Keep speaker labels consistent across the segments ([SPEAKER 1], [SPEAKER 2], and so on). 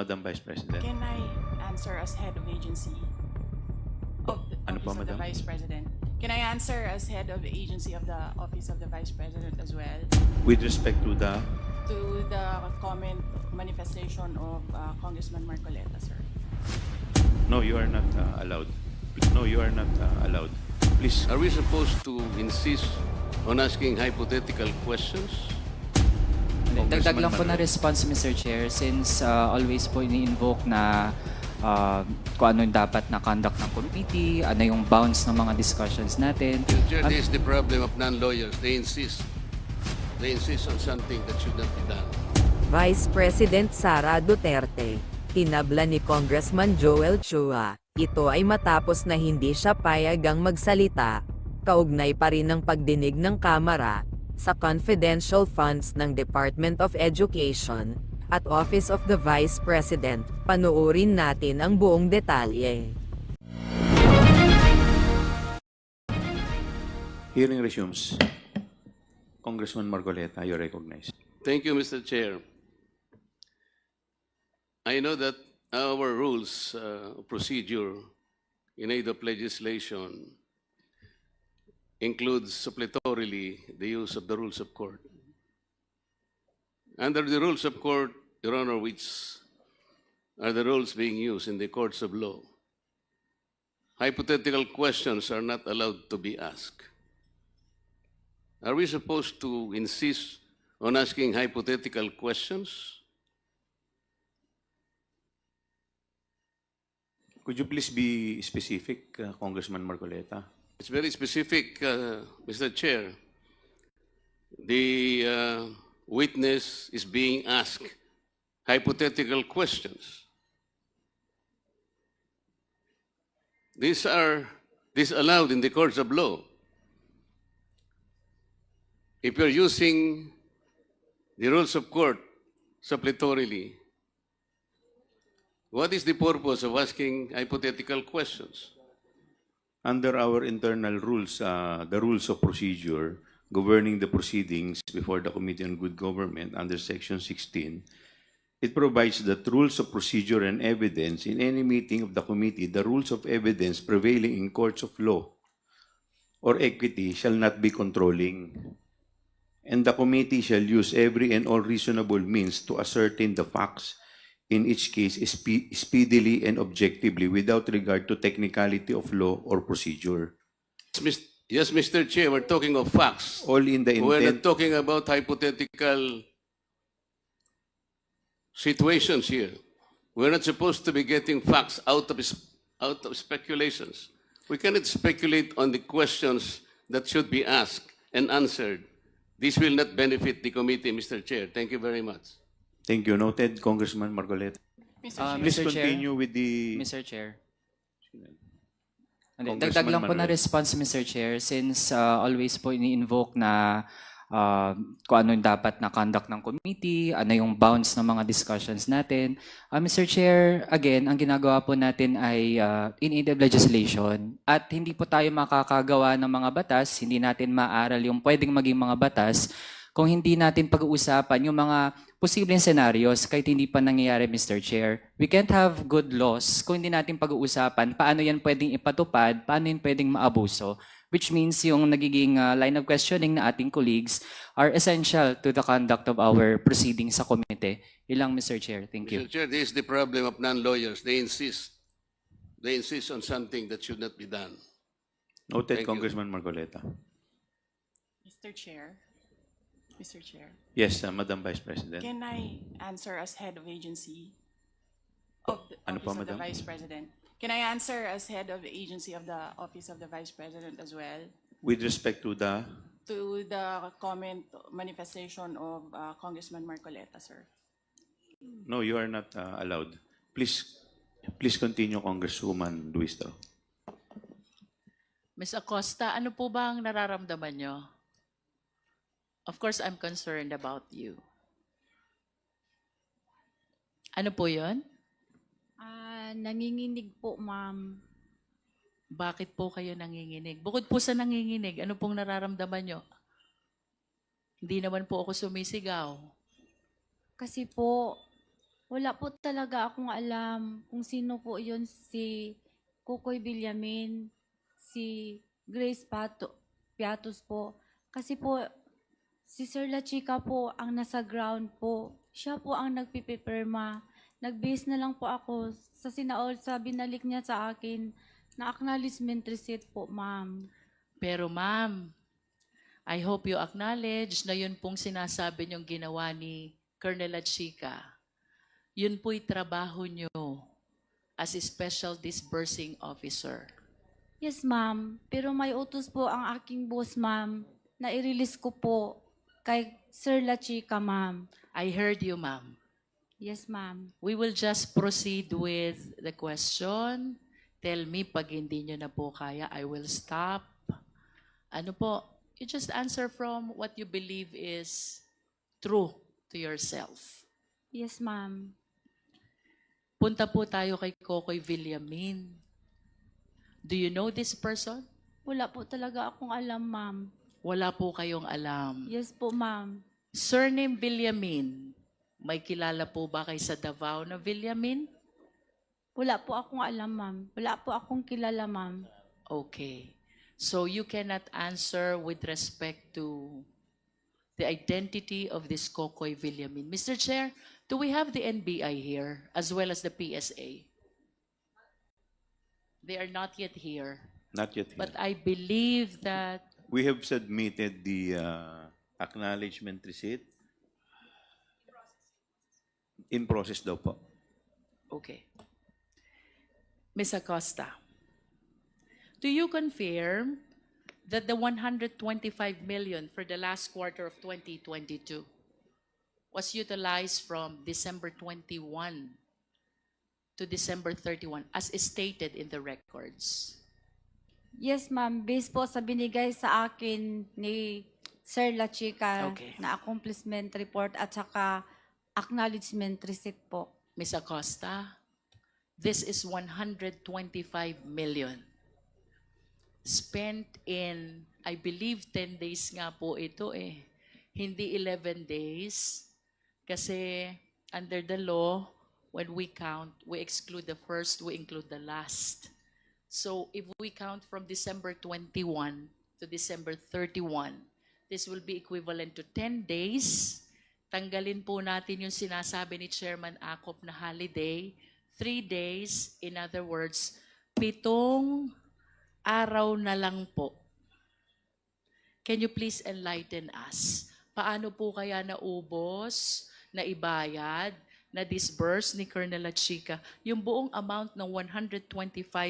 [SPEAKER 1] Madam Vice President.
[SPEAKER 2] Can I answer as head of agency of the
[SPEAKER 1] Ano po,
[SPEAKER 2] Office of the
[SPEAKER 1] Madam?
[SPEAKER 2] Vice President? Can I answer as head of the agency of the Office of the Vice President as well
[SPEAKER 1] With respect to the,
[SPEAKER 2] to the comment manifestation of uh, Congressman Marcoleta, sir?
[SPEAKER 1] no, you are not uh, allowed. No, you are not uh, allowed. Please,
[SPEAKER 3] Are we supposed to insist on asking hypothetical questions?
[SPEAKER 4] Dagdag lang po na response, Mr. Chair, since uh, always po ini-invoke na uh, kung ano yung dapat na conduct ng committee, ano yung bounds ng mga discussions natin.
[SPEAKER 3] Mr. Chair,
[SPEAKER 4] At-
[SPEAKER 3] this is the problem of non-lawyers. They insist. They insist on something that should not be done.
[SPEAKER 5] Vice President Sara Duterte, tinabla ni Congressman Joel Chua. Ito ay matapos na hindi siya payagang magsalita, kaugnay pa rin ng pagdinig ng Kamara sa confidential funds ng Department of Education at Office of the Vice President. Panuorin natin ang buong detalye.
[SPEAKER 1] hearing resumes. Congressman Marcoleta, you recognize.
[SPEAKER 3] Thank you, Mr. Chair. I know that our rules uh, procedure in aid of legislation includes suppletorily the use of the rules of court. Under the rules of court, Your Honor, which are the rules being used in the courts of law, hypothetical questions are not allowed to be asked. Are we supposed to insist on asking hypothetical questions?
[SPEAKER 1] Could you please be specific, uh, Congressman Marcoleta?
[SPEAKER 3] It's very specific, uh, Mr. Chair. The uh, witness is being asked hypothetical questions. These are disallowed in the courts of law. If you're using the rules of court suppletorily, what is the purpose of asking hypothetical questions?
[SPEAKER 1] Under our internal rules, uh, the rules of procedure governing the proceedings before the Committee on Good Government under Section 16, it provides that rules of procedure and evidence in any meeting of the committee, the rules of evidence prevailing in courts of law or equity shall not be controlling. And the committee shall use every and all reasonable means to ascertain the facts in each case spe- speedily and objectively without regard to technicality of law or procedure.
[SPEAKER 3] Yes, Mis- Yes, Mr. Chair, we're talking of facts.
[SPEAKER 1] All in the
[SPEAKER 3] We're not
[SPEAKER 1] intent,
[SPEAKER 3] talking about hypothetical situations here. We're not supposed to be getting facts out of, out of speculations. We cannot speculate on the questions that should be asked and answered. This will not benefit the committee, Mr. Chair. Thank you very much.
[SPEAKER 1] Thank you. Noted, Congressman Marcoleta.
[SPEAKER 2] Mr.
[SPEAKER 4] Um,
[SPEAKER 2] Chair,
[SPEAKER 1] Please
[SPEAKER 4] Mr. Chair.
[SPEAKER 1] continue with the,
[SPEAKER 4] Mr. Chair.
[SPEAKER 1] Congressman
[SPEAKER 4] Dagdag lang po na response, Mr. Chair, since uh, always po ini-invoke na uh, kung ano yung dapat na conduct ng committee, ano yung bounds ng mga discussions natin. Uh, Mr. Chair, again, ang ginagawa po natin ay uh, in aid of legislation at hindi po tayo makakagawa ng mga batas, hindi natin maaral yung pwedeng maging mga batas kung hindi natin pag-uusapan yung mga posibleng scenarios kahit hindi pa nangyayari, Mr. Chair. We can't have good laws kung hindi natin pag-uusapan paano yan pwedeng ipatupad, paano yan pwedeng maabuso, which means yung nagiging uh, line of questioning na ating colleagues are essential to the conduct of our proceedings sa komite. Ilang, Mr. Chair. Thank you.
[SPEAKER 3] Mr. Chair, this is the problem of non-lawyers. They insist. They insist on something that should not be done.
[SPEAKER 1] noted,
[SPEAKER 3] Thank you.
[SPEAKER 1] Congressman Marcoleta.
[SPEAKER 2] Mr. Chair, Mr. Chair,
[SPEAKER 1] Yes, uh, Madam Vice President.
[SPEAKER 2] can I answer as head of agency of the
[SPEAKER 1] Ano po,
[SPEAKER 2] Office of the
[SPEAKER 1] Madam?
[SPEAKER 2] Vice President? Can I answer as head of the agency of the Office of the Vice President as well
[SPEAKER 1] With respect to the,
[SPEAKER 2] to the comment manifestation of uh, Congressman Marcoleta, sir?
[SPEAKER 1] no, you are not uh, allowed. Please, please continue, Congresswoman Luistro.
[SPEAKER 6] Ms. Acosta, ano po ba ang nararamdaman nyo? Of course, I'm concerned about you. Ano po yon?
[SPEAKER 7] Ah, nanginginig po, ma'am.
[SPEAKER 6] Bakit po kayo nanginginig? Bukod po sa nanginginig, ano pong nararamdaman nyo? Hindi naman po ako sumisigaw.
[SPEAKER 7] Kasi po, Wala po talaga akong alam kung sino po yun si Kukoy Villamin, si Grace Pato, Piatos po. Kasi po, si Sir La Chica po ang nasa ground po. Siya po ang nagpipipirma. Nag-base na lang po ako sa sinaol, sa binalik niya sa akin na acknowledgement receipt po, ma'am.
[SPEAKER 6] Pero ma'am, I hope you acknowledge na yun pong sinasabi niyong ginawa ni Colonel Achika. Yun po'y trabaho niyo as a special disbursing officer.
[SPEAKER 7] Yes, ma'am. Pero may utos po ang aking boss, ma'am, na i-release ko po kay Sir La Chica, ma'am.
[SPEAKER 6] I heard you, ma'am.
[SPEAKER 7] Yes, ma'am.
[SPEAKER 6] We will just proceed with the question. Tell me pag hindi nyo na po kaya, I will stop. Ano po? You just answer from what you believe is true to yourself.
[SPEAKER 7] Yes, ma'am.
[SPEAKER 6] Punta po tayo kay Kokoy Villamin. Do you know this person?
[SPEAKER 7] Wala po talaga akong alam, ma'am.
[SPEAKER 6] Wala po kayong alam.
[SPEAKER 7] Yes po, ma'am.
[SPEAKER 6] Surname Villamin. May kilala po ba kay sa Davao na Villamin?
[SPEAKER 7] Wala po akong alam, ma'am. Wala po akong kilala, ma'am.
[SPEAKER 6] Okay. So you cannot answer with respect to the identity of this Kokoy Villamin. Mr. Chair, do we have the NBI here as well as the PSA? They are not yet here,
[SPEAKER 1] Not yet here.
[SPEAKER 6] but I believe that
[SPEAKER 1] We have submitted the uh, acknowledgement receipt. In process daw po.
[SPEAKER 6] Okay. Ms. Acosta, do you confirm that the 125 million for the last quarter of 2022 was utilized from December 21 to December 31 as stated in the records?
[SPEAKER 7] Yes, ma'am. Based po sa binigay sa akin ni Sir La Chica
[SPEAKER 6] Okay.
[SPEAKER 7] na accomplishment report at saka acknowledgement receipt po.
[SPEAKER 6] Ms. Acosta, this is 125 million spent in, I believe 10 days nga po ito eh. Hindi 11 days. Kasi under the law, when we count, we exclude the first, we include the last. So if we count from December 21 to December 31, this will be equivalent to 10 days. Tanggalin po natin yung sinasabi ni Chairman Acop na holiday, three days, in other words, pitong araw na lang po. Can you please enlighten us? Paano po kaya naubos, naibayad, na disburse ni Colonel Achika yung buong amount ng 125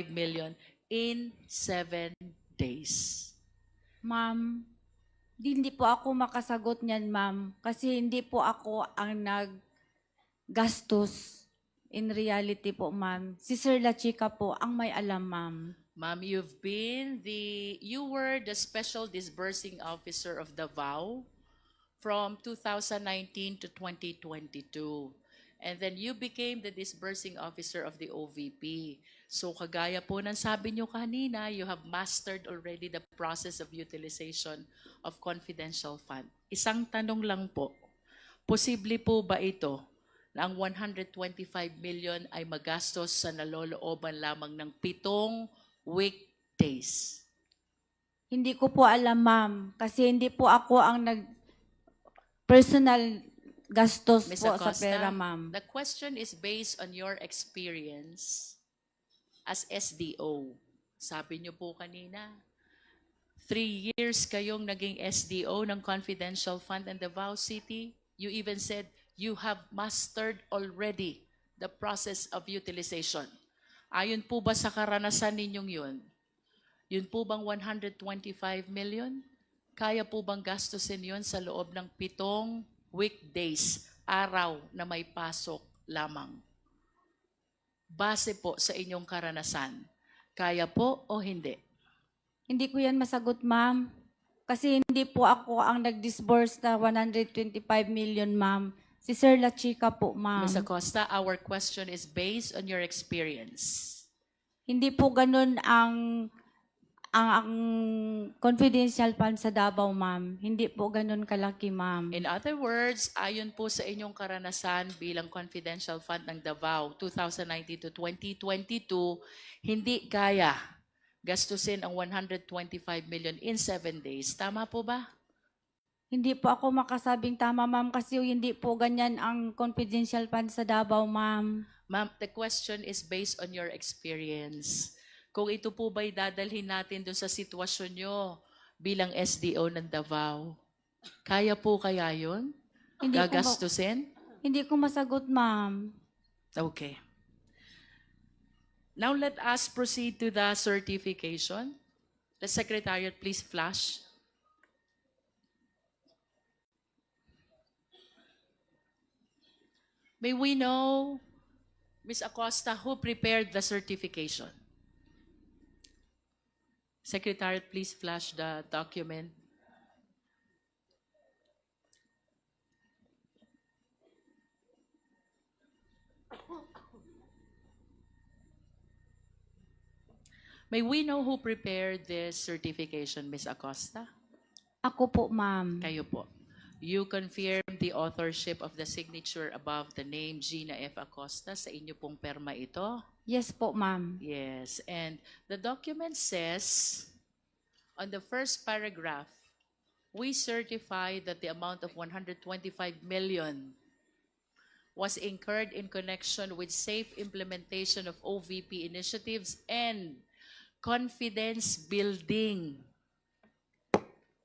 [SPEAKER 6] million in seven days?
[SPEAKER 7] Ma'am, di- hindi po ako makasagot niyan, ma'am. Kasi hindi po ako ang naggastos in reality po, ma'am. Si Sir La Chica po ang may alam, ma'am.
[SPEAKER 6] Ma'am, you've been the, you were the special disbursing officer of Davao from 2019 to 2022. And then you became the disbursing officer of the OVP. So kagaya po ng sabi nyo kanina, you have mastered already the process of utilization of confidential fund. Isang tanong lang po, posible po ba ito na ang 125 million ay magastos sa nalolooban lamang ng pitong weekdays?
[SPEAKER 7] Hindi ko po alam, ma'am. Kasi hindi po ako ang nag personal gastos
[SPEAKER 6] Ms.
[SPEAKER 7] po sa
[SPEAKER 6] Acosta,
[SPEAKER 7] pera, ma'am.
[SPEAKER 6] The question is based on your experience as SDO. Sabi niyo po kanina, three years kayong naging SDO ng Confidential Fund in Davao City. You even said you have mastered already the process of utilization. Ayon po ba sa karanasan ninyong yun? Yun po bang 125 million? Kaya po bang gastusin yun sa loob ng pitong weekdays, araw na may pasok lamang? Base po sa inyong karanasan, kaya po o hindi?
[SPEAKER 7] Hindi ko yan masagot, ma'am. Kasi hindi po ako ang nag-disburse na 125 million, ma'am. Si Sir La Chica po, ma'am.
[SPEAKER 6] Ms. Acosta, our question is based on your experience.
[SPEAKER 7] Hindi po ganun ang ang, ang confidential fund sa Davao, ma'am, hindi po ganun kalaki, ma'am.
[SPEAKER 6] In other words, ayon po sa inyong karanasan bilang confidential fund ng Davao 2019 to 2022, hindi kaya gastusin ang 125 million in 7 days. Tama po ba?
[SPEAKER 7] Hindi po ako makasabing tama, ma'am, kasi hindi po ganyan ang confidential fund sa Davao, ma'am.
[SPEAKER 6] Ma'am, the question is based on your experience. Kung ito po ba'y dadalhin natin doon sa sitwasyon nyo bilang SDO ng Davao, kaya po kaya yun?
[SPEAKER 7] Hindi ko, ma-
[SPEAKER 6] Gagastusin?
[SPEAKER 7] hindi ko masagot, ma'am.
[SPEAKER 6] Okay. Now let us proceed to the certification. The Secretariat, please flash. May we know, Ms. Acosta, who prepared the certification? Secretariat, please flash the document. May we know who prepared this certification, Ms. Acosta?
[SPEAKER 7] Ako po, ma'am.
[SPEAKER 6] Kayo po. You confirm the authorship of the signature above the name Gina F. Acosta sa inyo pong perma ito?
[SPEAKER 7] Yes po, ma'am.
[SPEAKER 6] Yes. And the document says, on the first paragraph, we certify that the amount of 125 million was incurred in connection with safe implementation of OVP initiatives and confidence building.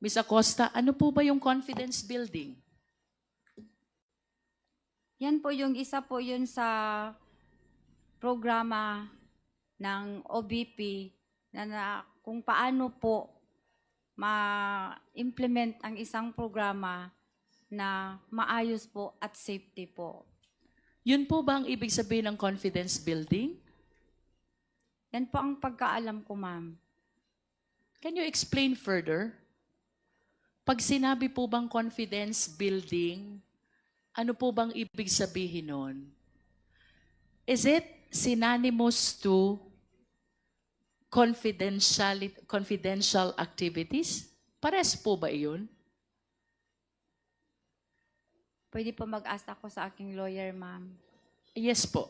[SPEAKER 6] Ms. Acosta, ano po ba yung confidence building?
[SPEAKER 7] Yan po yung isa po yun sa programa ng OBP na, na kung paano po ma-implement ang isang programa na maayos po at safety po.
[SPEAKER 6] Yun po ba ang ibig sabihin ng confidence building?
[SPEAKER 7] Yan po ang pagkaalam ko, ma'am.
[SPEAKER 6] Can you explain further? Pag sinabi po bang confidence building, ano po bang ibig sabihin nun? Is it synonymous to confidential, confidential activities? Pares po ba iyon?
[SPEAKER 7] Pwede po mag-ask ako sa aking lawyer, ma'am.
[SPEAKER 6] Yes po.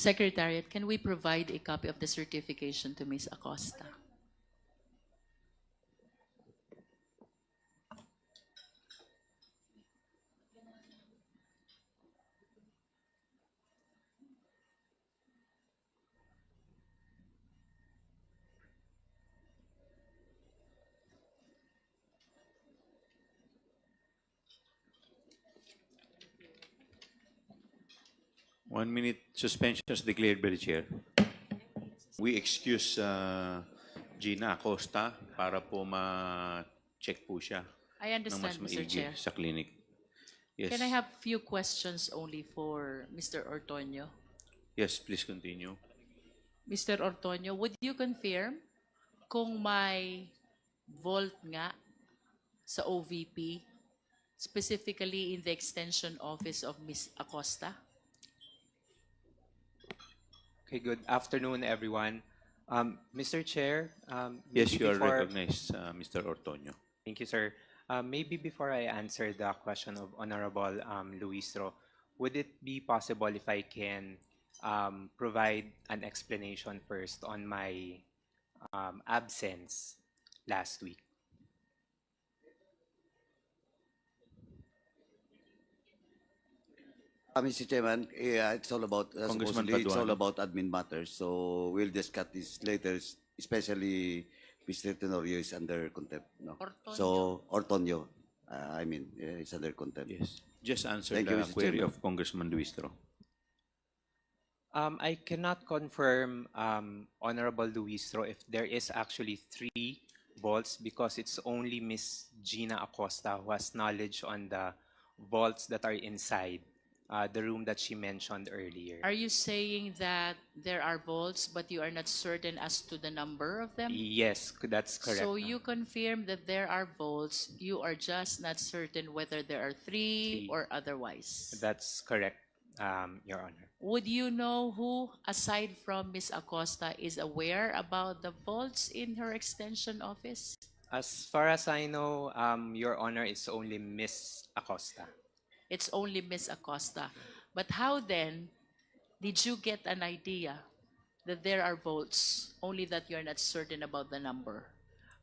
[SPEAKER 6] Secretariat, can we provide a copy of the certification to Ms. Acosta?
[SPEAKER 1] One minute suspension is declared by the chair. We excuse uh, Gina Acosta para po ma-check po siya
[SPEAKER 6] I
[SPEAKER 1] ng mas
[SPEAKER 6] understand, Mr.
[SPEAKER 1] maigi
[SPEAKER 6] Chair.
[SPEAKER 1] sa clinic. Yes.
[SPEAKER 6] Can I have few questions only for Mr. Ortonio?
[SPEAKER 1] Yes, please continue.
[SPEAKER 6] Mr. Ortonio, would you confirm kung may vault nga sa OVP, specifically in the extension office of Ms. Acosta?
[SPEAKER 8] Okay, good afternoon, everyone. Um, Mr. Chair, um,
[SPEAKER 1] Yes,
[SPEAKER 8] maybe
[SPEAKER 1] you are
[SPEAKER 8] before-
[SPEAKER 1] recognized, uh, Mr. Ortonio.
[SPEAKER 8] Thank you, sir. Uh, maybe before I answer the question of Honorable um, Luistro, would it be possible if I can um, provide an explanation first on my um, absence last week?
[SPEAKER 9] Uh, Mr. Chairman, yeah, it's all about, uh,
[SPEAKER 1] Congressman
[SPEAKER 9] supposedly, it's all about admin matters. So we'll discuss this later, especially Mr. Tenorio is under contempt, no?
[SPEAKER 6] Ortonio.
[SPEAKER 9] So, Ortonio, uh, I mean, uh, is under contempt.
[SPEAKER 1] Yes. Just answer
[SPEAKER 9] Thank you,
[SPEAKER 1] the
[SPEAKER 9] Mr.
[SPEAKER 1] query
[SPEAKER 9] Chairman.
[SPEAKER 1] of Congressman Luistro.
[SPEAKER 8] Um, I cannot confirm, um, Honorable Luistro, if there is actually three vaults because it's only Miss Gina Acosta who has knowledge on the vaults that are inside uh, the room that she mentioned earlier.
[SPEAKER 6] Are you saying that there are vaults, but you are not certain as to the number of them?
[SPEAKER 8] Yes, c- that's correct.
[SPEAKER 6] So
[SPEAKER 8] ma'am.
[SPEAKER 6] you confirm that there are vaults, you are just not certain whether there are three
[SPEAKER 8] Three.
[SPEAKER 6] or otherwise?
[SPEAKER 8] That's correct, um, Your Honor.
[SPEAKER 6] Would you know who, aside from Ms. Acosta, is aware about the vaults in her extension office?
[SPEAKER 8] As far as I know, um, Your Honor, it's only Miss Acosta.
[SPEAKER 6] It's only Ms. Acosta. But how then did you get an idea that there are votes, only that you're not certain about the number?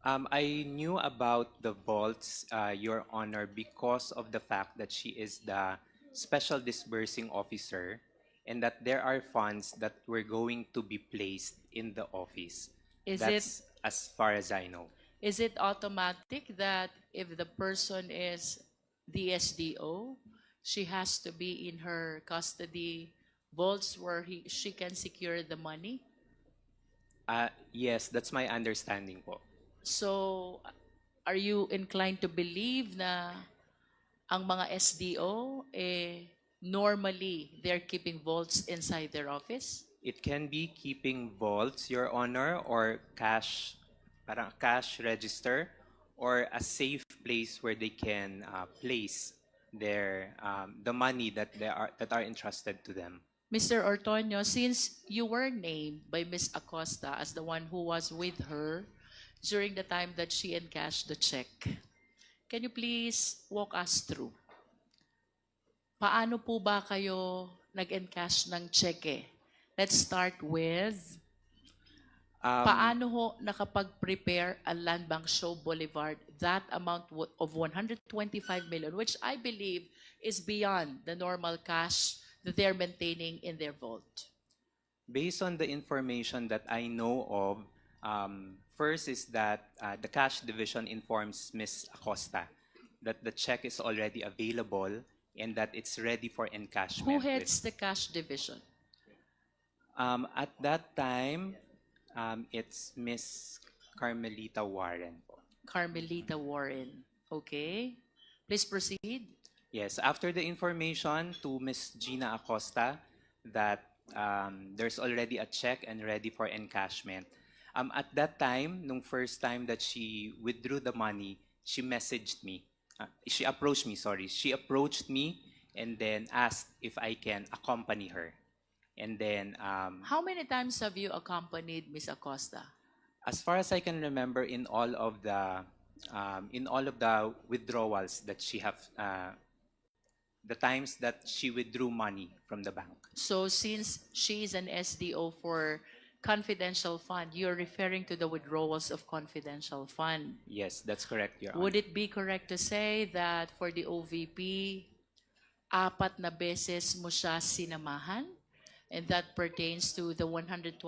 [SPEAKER 8] Um, I knew about the vaults, uh, Your Honor, because of the fact that she is the special disbursing officer and that there are funds that were going to be placed in the office.
[SPEAKER 6] Is
[SPEAKER 8] That's as far as I know.
[SPEAKER 6] Is it automatic that if the person is the SDO, she has to be in her custody vaults where he, she can secure the money?
[SPEAKER 8] Uh, yes, that's my understanding po.
[SPEAKER 6] So, are you inclined to believe na ang mga SDO, eh, normally, they're keeping vaults inside their office?
[SPEAKER 8] It can be keeping vaults, Your Honor, or cash, parang cash register, or a safe place where they can uh, place their um, the money that they are that are entrusted to them.
[SPEAKER 6] Mr. Ortonio, since you were named by Ms. Acosta as the one who was with her during the time that she encashed the check, can you please walk us through? Paano po ba kayo nag-encash ng cheque? Let's start with,
[SPEAKER 8] Um,
[SPEAKER 6] paano ho nakapag-prepare ang Land Bank Show Boulevard that amount of 125 million, which I believe is beyond the normal cash that they're maintaining in their vault?
[SPEAKER 8] Based on the information that I know of, um, first is that uh, the cash division informs Ms. Acosta that the check is already available and that it's ready for encashment.
[SPEAKER 6] Who heads the cash division?
[SPEAKER 8] Um, at that time, um, it's Miss Carmelita Warren. po.
[SPEAKER 6] Carmelita Warren. Okay. Please proceed.
[SPEAKER 8] Yes, after the information to Miss Gina Acosta that um, there's already a check and ready for encashment. Um, at that time, nung first time that she withdrew the money, she messaged me. Uh, she approached me, sorry. She approached me and then asked if I can accompany her. And then um,
[SPEAKER 6] How many times have you accompanied Miss Acosta?
[SPEAKER 8] as far as I can remember, in all of the um, in all of the withdrawals that she have, uh, the times that she withdrew money from the bank.
[SPEAKER 6] So since she is an SDO for confidential fund, you're referring to the withdrawals of confidential fund.
[SPEAKER 8] Yes, that's correct, Your Honor.
[SPEAKER 6] Would it be correct to say that for the OVP, apat na beses mo siya sinamahan? And that pertains to the 125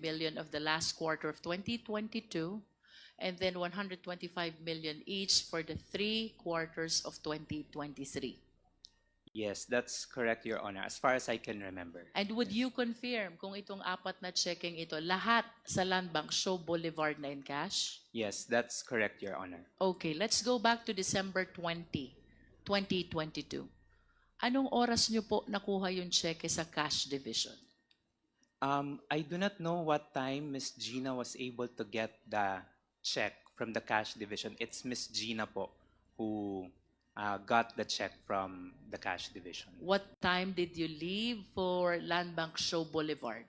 [SPEAKER 6] million of the last quarter of 2022, and then 125 million each for the three quarters of 2023.
[SPEAKER 8] Yes, that's correct, Your Honor, as far as I can remember.
[SPEAKER 6] And would you confirm kung itong apat na checking ito, lahat sa Land Bank Show Boulevard na in cash?
[SPEAKER 8] Yes, that's correct, Your Honor.
[SPEAKER 6] Okay, let's go back to December 20, 2022. Anong oras niyo po nakuha yung cheque sa cash division?
[SPEAKER 8] Um, I do not know what time Miss Gina was able to get the check from the cash division. It's Miss Gina po who uh, got the check from the cash division.
[SPEAKER 6] What time did you leave for Land Bank Show Boulevard?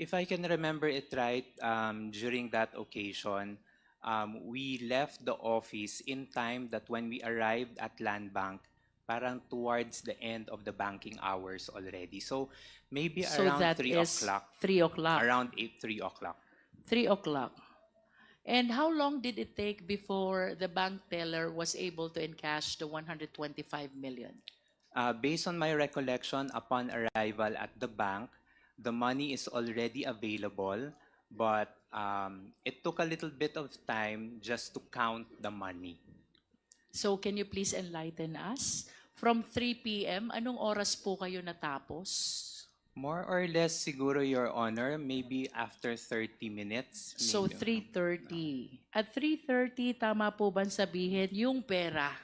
[SPEAKER 8] If I can remember it right, um, during that occasion, um, we left the office in time that when we arrived at Land Bank, parang towards the end of the banking hours already. So maybe
[SPEAKER 6] So
[SPEAKER 8] around
[SPEAKER 6] that
[SPEAKER 8] 3
[SPEAKER 6] is
[SPEAKER 8] o'clock.
[SPEAKER 6] 3 o'clock.
[SPEAKER 8] Around 8, 3 o'clock.
[SPEAKER 6] 3 o'clock. And how long did it take before the bank teller was able to encash the 125 million?
[SPEAKER 8] Uh, based on my recollection, upon arrival at the bank, the money is already available, but um, it took a little bit of time just to count the money.
[SPEAKER 6] So can you please enlighten us? From 3 p.m., anong oras po kayo natapos?
[SPEAKER 8] More or less, siguro, Your Honor, maybe after 30 minutes.
[SPEAKER 6] So
[SPEAKER 8] maybe.
[SPEAKER 6] 3.30. At 3.30, tama po ba sabihin, yung pera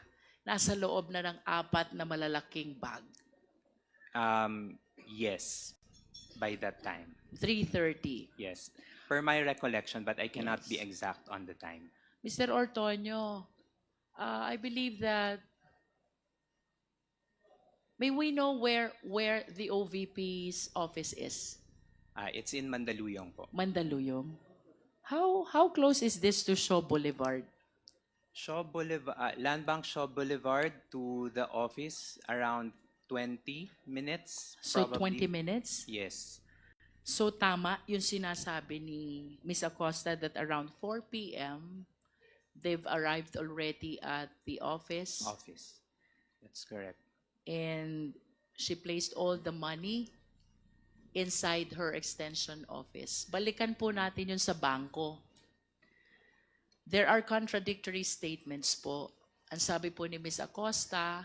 [SPEAKER 6] nasa loob na ng apat na malalaking bag?
[SPEAKER 8] Um, yes, by that time.
[SPEAKER 6] 3.30.
[SPEAKER 8] Yes, per my recollection, but I cannot be exact on the time.
[SPEAKER 6] Mr. Ortonio, uh, I believe that may we know where where the OVP's office is?
[SPEAKER 8] Uh, it's in Mandaluyong po.
[SPEAKER 6] Mandaluyong. How how close is this to Shaw Boulevard?
[SPEAKER 8] Shaw Boulevard, uh, Land Bank Shaw Boulevard to the office around 20 minutes.
[SPEAKER 6] So
[SPEAKER 8] probably.
[SPEAKER 6] 20 minutes?
[SPEAKER 8] Yes.
[SPEAKER 6] So tama yung sinasabi ni Ms. Acosta that around 4 p.m. they've arrived already at the office
[SPEAKER 8] Office. That's correct.
[SPEAKER 6] And she placed all the money inside her extension office. Balikan po natin yun sa bangko. There are contradictory statements po. Ang sabi po ni Ms. Acosta,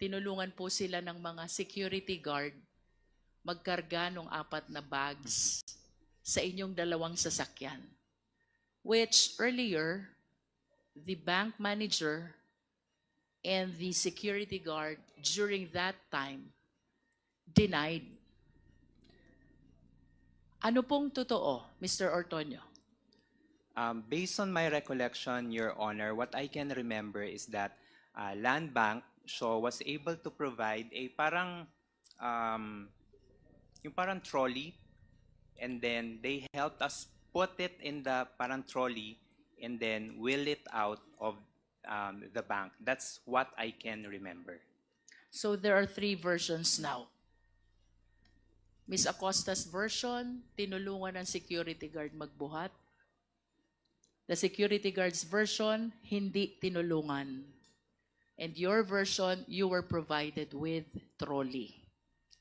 [SPEAKER 6] tinulungan po sila ng mga security guard magkarga ng apat na bags sa inyong dalawang sasakyan. Which earlier, the bank manager and the security guard during that time denied. Ano pong totoo, Mr. Ortonio?
[SPEAKER 8] Um, based on my recollection, Your Honor, what I can remember is that uh, Land Bank so was able to provide a parang um, yung parang trolley and then they helped us put it in the parang trolley and then wheel it out of um, the bank. That's what I can remember.
[SPEAKER 6] So there are three versions now. Miss Acosta's version, tinulungan ng security guard magbuhat. The security guard's version, hindi tinulungan. And your version, you were provided with trolley.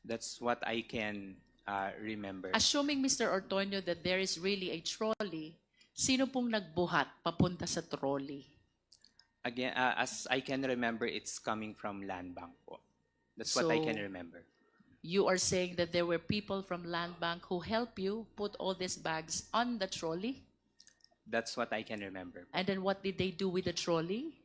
[SPEAKER 8] That's what I can uh, remember.
[SPEAKER 6] Assuming, Mr. Ortonio, that there is really a trolley, sino pong nagbuhat papunta sa trolley?
[SPEAKER 8] Again, uh, as I can remember, it's coming from Land Bank po. That's what I can remember.
[SPEAKER 6] You are saying that there were people from Land Bank who help you put all these bags on the trolley?
[SPEAKER 8] That's what I can remember.
[SPEAKER 6] And then what did they do with the trolley?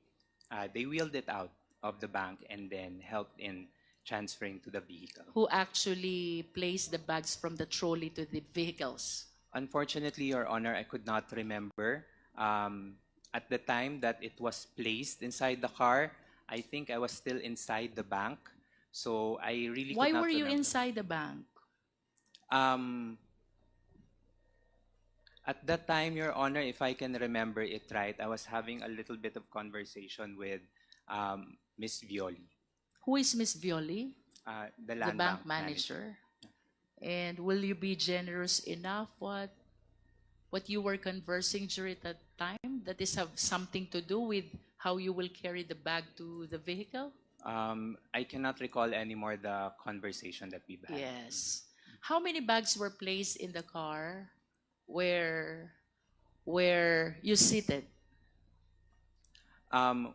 [SPEAKER 8] Uh, they wheeled it out of the bank and then helped in transferring to the vehicle.
[SPEAKER 6] Who actually placed the bags from the trolley to the vehicles?
[SPEAKER 8] Unfortunately, Your Honor, I could not remember. Um, at the time that it was placed inside the car, I think I was still inside the bank. So I really
[SPEAKER 6] Why
[SPEAKER 8] could not
[SPEAKER 6] were you
[SPEAKER 8] remember.
[SPEAKER 6] inside the bank?
[SPEAKER 8] Um, at that time, Your Honor, if I can remember it right, I was having a little bit of conversation with um, Miss Violi,
[SPEAKER 6] Who is Miss Violi?
[SPEAKER 8] uh, the
[SPEAKER 6] The
[SPEAKER 8] land
[SPEAKER 6] bank manager. And will you be generous enough what what you were conversing during that time? That is have something to do with how you will carry the bag to the vehicle?
[SPEAKER 8] Um, I cannot recall anymore the conversation that we've had.
[SPEAKER 6] Yes. How many bags were placed in the car where where you seated?
[SPEAKER 8] Um,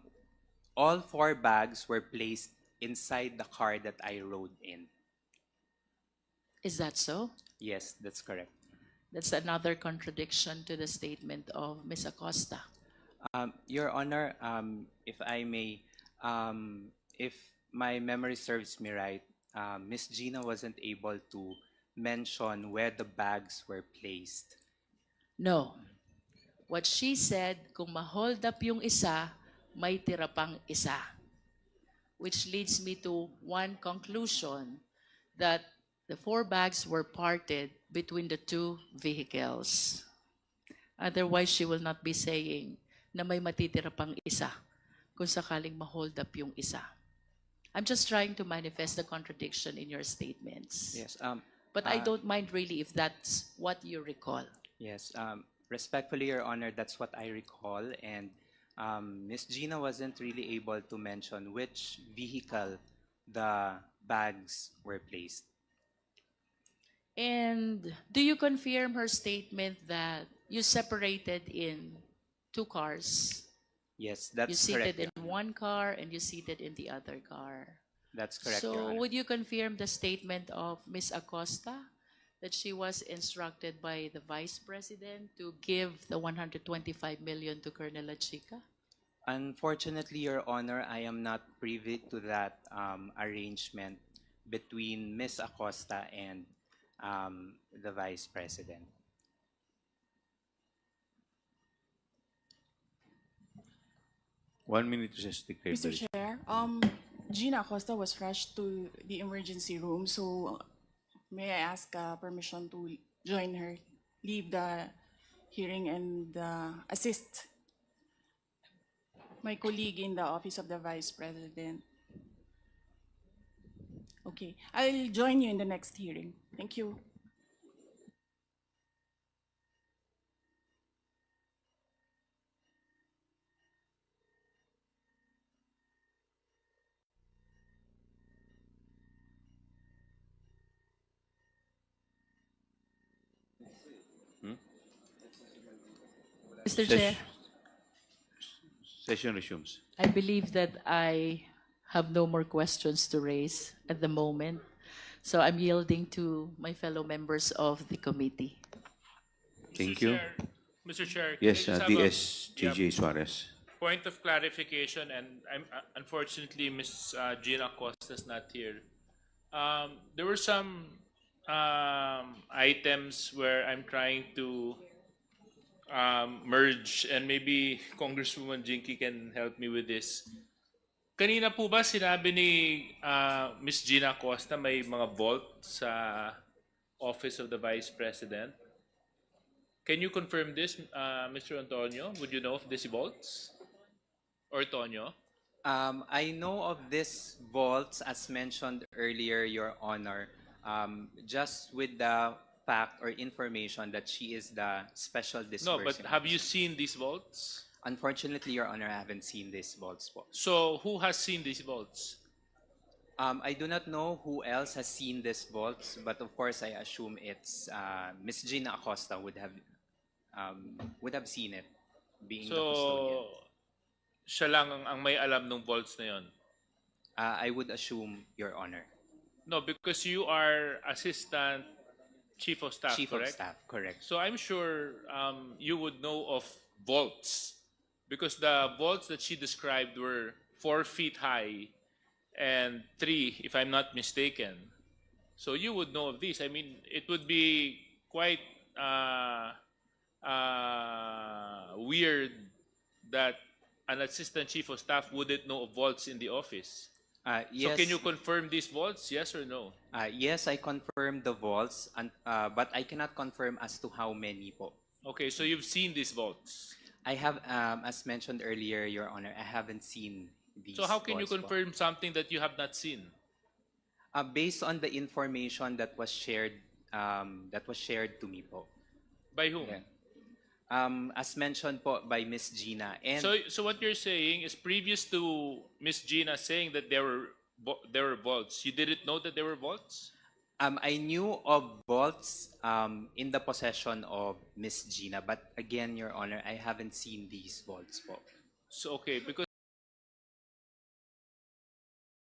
[SPEAKER 8] all four bags were placed inside the car that I rode in.
[SPEAKER 6] Is that so?
[SPEAKER 8] Yes, that's correct.
[SPEAKER 6] That's another contradiction to the statement of Ms. Acosta.
[SPEAKER 8] Um, Your Honor, um, if I may, um, if my memory serves me right, um, Miss Gina wasn't able to mention where the bags were placed.
[SPEAKER 6] No. What she said, kung ma-hold up yung isa, may tira pang isa. Which leads me to one conclusion that the four bags were parted between the two vehicles. Otherwise, she will not be saying na may matitira pang isa kung sakaling ma-hold up yung isa. I'm just trying to manifest the contradiction in your statements.
[SPEAKER 8] Yes. Um,
[SPEAKER 6] But I
[SPEAKER 8] Ah.
[SPEAKER 6] don't mind really if that's what you recall.
[SPEAKER 8] Yes, um, respectfully, Your Honor, that's what I recall. And um, Miss Gina wasn't really able to mention which vehicle the bags were placed.
[SPEAKER 6] And do you confirm her statement that you separated in two cars?
[SPEAKER 8] Yes, that's you
[SPEAKER 6] seated
[SPEAKER 8] correct.
[SPEAKER 6] in one car and you seated in the other car.
[SPEAKER 8] That's correct, Your
[SPEAKER 6] so would you confirm the statement of Ms. Acosta that she was instructed by the Vice President to give the 125 million to Colonel Lachica?
[SPEAKER 8] Unfortunately, Your Honor, I am not privy to that um, arrangement between Ms. Acosta and um, the Vice President.
[SPEAKER 1] One minute recess declared. by
[SPEAKER 2] Mr.
[SPEAKER 1] the-
[SPEAKER 2] Chair, um, Gina Acosta was rushed to the emergency room, so may I ask uh, permission to join her, leave the hearing and uh, assist my colleague in the office of the Vice President? Okay, I'll join you in the next hearing. Thank you.
[SPEAKER 6] Hmm?
[SPEAKER 1] Mr.
[SPEAKER 6] Chair,
[SPEAKER 1] Session resumes.
[SPEAKER 6] I believe that I have no more questions to raise at the moment. So I'm yielding to my fellow members of the committee.
[SPEAKER 1] Thank
[SPEAKER 10] Mr.
[SPEAKER 1] you.
[SPEAKER 10] Chair- Mr. Chair. can
[SPEAKER 1] Yes,
[SPEAKER 10] I
[SPEAKER 1] uh,
[SPEAKER 10] just have a-
[SPEAKER 1] DS JJ Suarez.
[SPEAKER 10] Point of clarification, and I'm, uh, unfortunately, Ms. uh, Gina Costa's is not here. Um, there were some um, items where I'm trying to um, merge, and maybe Congresswoman Jinky can help me with this. Kanina po ba sinabi ni uh, Ms. Gina Costa may mga vault sa Office of the Vice President? Can you confirm this, uh, Mr. Antonio? Would you know of these vaults? Or Tonyo?
[SPEAKER 8] Um, I know of this vaults, as mentioned earlier, Your Honor, um, just with the fact or information that she is the special
[SPEAKER 10] No,
[SPEAKER 8] disbursing.
[SPEAKER 10] but have you seen these vaults?
[SPEAKER 8] Unfortunately, Your Honor, I haven't seen these vaults po.
[SPEAKER 10] So who has seen these vaults?
[SPEAKER 8] Um, I do not know who else has seen these vaults, but of course, I assume it's uh, Miss Gina Acosta would have um, would have seen it, being the custodian.
[SPEAKER 10] So siya lang ang, ang may alam ng vaults na yon.
[SPEAKER 8] Uh, I would assume, Your Honor,
[SPEAKER 10] No, because you are assistant chief of staff,
[SPEAKER 8] Chief
[SPEAKER 10] correct?
[SPEAKER 8] of Staff, correct.
[SPEAKER 10] So I'm sure um, you would know of vaults because the vaults that she described were four feet high and three, if I'm not mistaken. So you would know of these. I mean, it would be quite uh, uh, weird that an assistant chief of staff wouldn't know of vaults in the office.
[SPEAKER 8] Uh,
[SPEAKER 10] So can you confirm these vaults? Yes or no?
[SPEAKER 8] uh, yes, I confirm the vaults, and, uh, but I cannot confirm as to how many po.
[SPEAKER 10] Okay, so you've seen these vaults.
[SPEAKER 8] I have, um, as mentioned earlier, Your Honor, I haven't seen these.
[SPEAKER 10] So how can you confirm something that you have not seen?
[SPEAKER 8] Uh, based on the information that was shared, um, that was shared to me po.
[SPEAKER 10] By whom?
[SPEAKER 8] Yeah. Um, as mentioned po by Miss Gina, and
[SPEAKER 10] So, so what you're saying is previous to Miss Gina saying that there were vo- there were vaults, you didn't know that there were vaults?
[SPEAKER 8] Um, I knew of vaults um, in the possession of Miss Gina, but again, Your Honor, I haven't seen these vaults po.
[SPEAKER 10] So okay, because